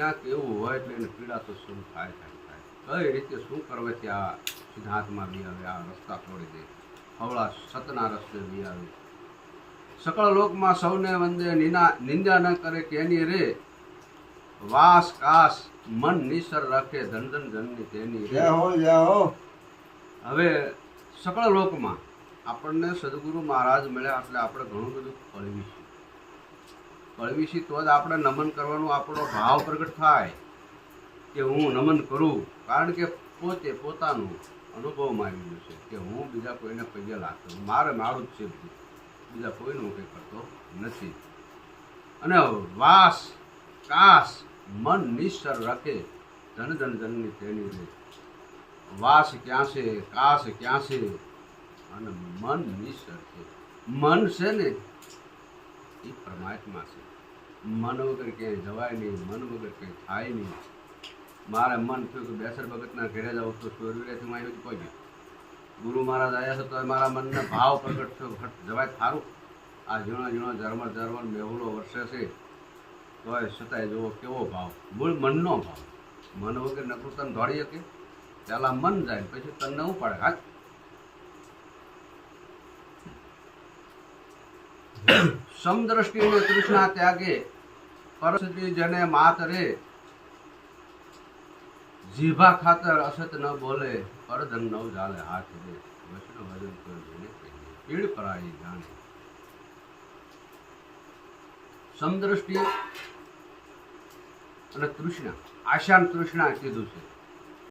ક્યાંક એવું હોય એટલે એને પીડા તો શરૂ થાય થાય થાય. કઈ રીતે શું કરવાથી આ સિદ્ધાંતમાં બી આવે આ રસ્તા છોડી દે. હવળા સતના રસ્તે બી આવે. સકળ લોકમાં સૌને વંદે નિના નિંદા ન કરે કેની રે. વાસ કાસ મન નિસર રાખે ધન ધન ધનની તેની જય હો જય હો. હવે સકળ લોકમાં આપણને સદગુરુ મહારાજ મળ્યા એટલે આપણે ઘણું બધું કળવીશું કળવીશી તો જ આપણે નમન કરવાનો આપણો ભાવ પ્રગટ થાય કે હું નમન કરું. કારણ કે પોતે પોતાનું અનુભવમાં આવી ગયું છે કે હું બીજા કોઈને પગે લાગતો મારે મારું જ છે બધું. બીજા કોઈનું હું કંઈ કરતો નથી. અને વાસ, કાસ, મન નિશ્ચર રાખે ધન ધન ધનની તેની રે. વાસ ક્યાં છે, કાસ ક્યાં છે? અને મન નિશ્ચર છે. મન છે ને એ પરમાત્મા છે. મન વગર ક્યાંય જવાય નહીં, મન વગર કંઈ થાય નહીં. મારે મન થયું કે બેસર ભગતના ઘેરે જાઉં તો ચોરવીરેથી હું આવી પહોંચ્યો ગુરુ મહારાજ આવ્યા છે તો મારા મનને ભાવ પ્રગટ થયો, ઘટ જવાય થારું આ ઝીણો ઝીણો ઝરમર ઝરમર મેહુલો વર્ષે છે, તોય છતાંય જુઓ કેવો ભાવ. મૂળ મનનો ભાવ. મન વગર નકરું તને દોડી શકે. પહેલાં મન જાય પછી તને ઉપાડે. હા સમદ્રષ્ટિ ને તૃષ્ણા ત્યાગે પરસ્તી જને માત જીભા ખાતર અસત ન બોલે પરધન નવ જાલે હાથ દે વૈષ્ણવ ભજન જેને પીડ પરાઈ જાણે. સમદ્રષ્ટિ અને તૃષ્ણા, આશાન તૃષ્ણા કીધું છે.